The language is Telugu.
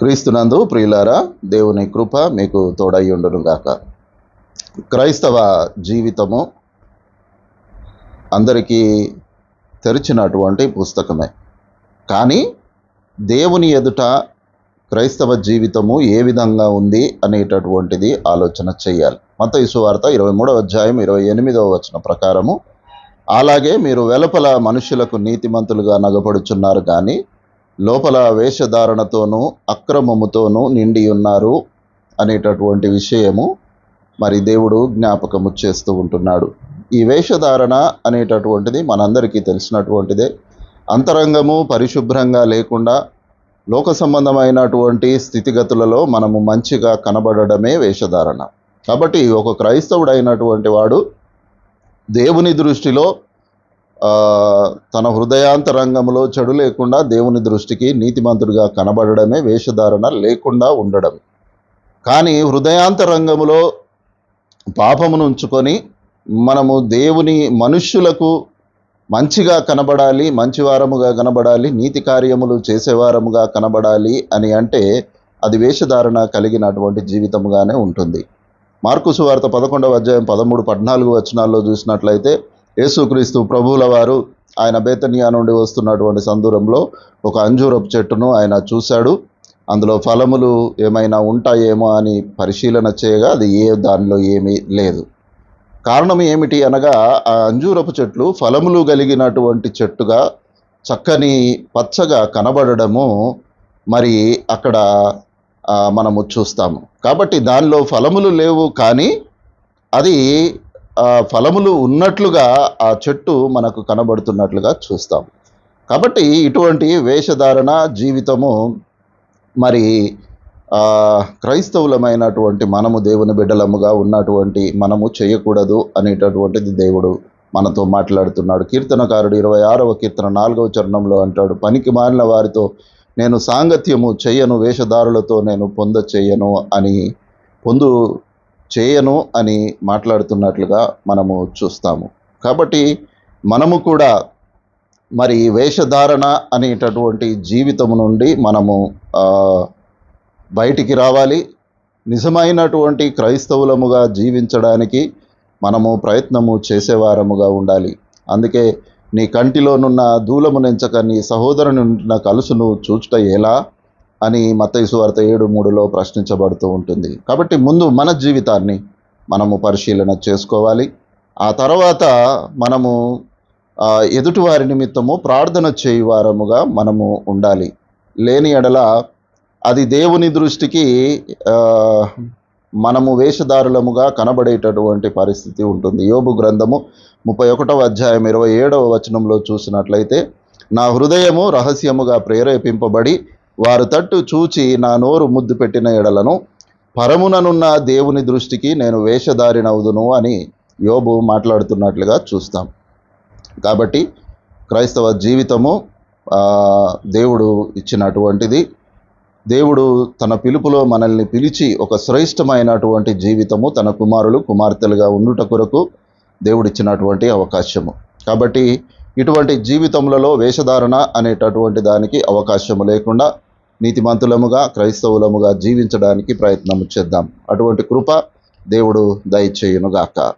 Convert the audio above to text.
క్రీస్తునందు ప్రియులారా దేవుని కృప మీకు తోడయ్యుండును గాక. క్రైస్తవ జీవితము అందరికీ తెరిచినటువంటి పుస్తకమే. కానీ దేవుని ఎదుట క్రైస్తవ జీవితము ఏ విధంగా ఉంది అనేటటువంటిది ఆలోచన చేయాలి. మత వార్త ఇరవై మూడవ అధ్యాయం ఇరవై ఎనిమిదవ వచన ప్రకారము అలాగే మీరు వెలుపల మనుషులకు నీతిమంతులుగా నగపడుచున్నారు కానీ లోపల వేషధారణతోనూ అక్రమముతోనూ నిండి ఉన్నారు అనేటటువంటి విషయము మరి దేవుడు జ్ఞాపకము చేస్తూ ఉంటున్నాడు. ఈ వేషధారణ అనేటటువంటిది మనందరికీ తెలిసినటువంటిదే. అంతరంగము పరిశుభ్రంగా లేకుండా లోక సంబంధమైనటువంటి స్థితిగతులలో మనము మంచిగా కనబడడమే వేషధారణ. కాబట్టి ఒక క్రైస్తవుడైనటువంటి వాడు దేవుని దృష్టిలో తన హృదయాంతరంగంలో చెడు లేకుండా దేవుని దృష్టికి నీతిమంతుడిగా కనబడడమే వేషధారణ లేకుండా ఉండడం. కానీ హృదయాంతరంగములో పాపమును ఉంచుకొని మనము దేవుని మనుష్యులకు మంచిగా కనబడాలి మంచివారముగా కనబడాలి నీతి కార్యములు చేసేవారముగా కనబడాలి అని అంటే అది వేషధారణ కలిగినటువంటి జీవితముగానే ఉంటుంది. మార్కుసు వార్త పదకొండవ అధ్యాయం పదమూడు పద్నాలుగు వచనాల్లో చూసినట్లయితే యేసుక్రీస్తు ప్రభువుల వారు ఆయన బేతనియా నుండి వస్తున్నటువంటి సందూరంలో ఒక అంజూరపు చెట్టును ఆయన చూశాడు. అందులో ఫలములు ఏమైనా ఉంటాయేమో అని పరిశీలన చేయగా అది ఏ దానిలో ఏమీ లేదు. కారణం ఏమిటి అనగా ఆ అంజూరపు చెట్లు ఫలములు కలిగినటువంటి చెట్టుగా చక్కని పచ్చగా కనబడడము మరి అక్కడ మనము చూస్తాము. కాబట్టి దానిలో ఫలములు లేవు కానీ అది ఫలములు ఉన్నట్లుగా ఆ చెట్టు మనకు కనబడుతున్నట్లుగా చూస్తాం. కాబట్టి ఇటువంటి వేషధారణ జీవితము మరి క్రైస్తవులమైనటువంటి మనము దేవుని బిడ్డలముగా ఉన్నటువంటి మనము చేయకూడదు అనేటటువంటిది దేవుడు మనతో మాట్లాడుతున్నాడు. కీర్తనకారుడు ఇరవై ఆరవ కీర్తన నాలుగవ చరణంలో అంటాడు పనికి మారిన వారితో నేను సాంగత్యము చేయను వేషధారులతో నేను పొంద చేయను అని పొందు చేయను అని మాట్లాడుతున్నట్లుగా మనము చూస్తాము. కాబట్టి మనము కూడా మరి వేషధారణ అనేటటువంటి జీవితం నుండి మనము బయటికి రావాలి. నిజమైనటువంటి క్రైస్తవులముగా జీవించడానికి మనము ప్రయత్నము చేసేవారముగా ఉండాలి. అందుకే నీ కంటిలోనున్న దూలము నెంచక నీ సహోదరుని కలుసును చూచుట ఎలా? అని మత్తయి వార్త ఏడు మూడులో ప్రశ్నించబడుతూ ఉంటుంది. కాబట్టి ముందు మన జీవితాన్ని మనము పరిశీలన చేసుకోవాలి. ఆ తర్వాత మనము ఎదుటివారి నిమిత్తము ప్రార్థన చేయువారముగా మనము ఉండాలి. లేని ఎడల అది దేవుని దృష్టికి మనము వేషధారులముగా కనబడేటటువంటి పరిస్థితి ఉంటుంది. యోబు గ్రంథము ముప్పై ఒకటవ అధ్యాయం ఇరవై ఏడవ వచనంలో చూసినట్లయితే నా హృదయము రహస్యముగా ప్రేరేపింపబడి వారు తట్టు చూచి నా నోరు ముద్దు పెట్టిన ఎడలను పరముననున్న దేవుని దృష్టికి నేను వేషధారినవుదును అని యోబు మాట్లాడుతున్నట్లుగా చూస్తాం. కాబట్టి క్రైస్తవ జీవితము దేవుడు ఇచ్చినటువంటిది దేవుడు తన పిలుపులో మనల్ని పిలిచి ఒక శ్రేష్టమైనటువంటి జీవితము తన కుమారులు కుమార్తెలుగా ఉండుట కొరకు దేవుడిచ్చినటువంటి అవకాశము. కాబట్టి ఇటువంటి జీవితములలో వేషధారణ అనేటటువంటి దానికి అవకాశము లేకుండా నీతిమంతులముగా క్రైస్తవులముగా జీవించడానికి ప్రయత్నము చేద్దాం. అటువంటి కృప దేవుడు దయచేయునుగాక.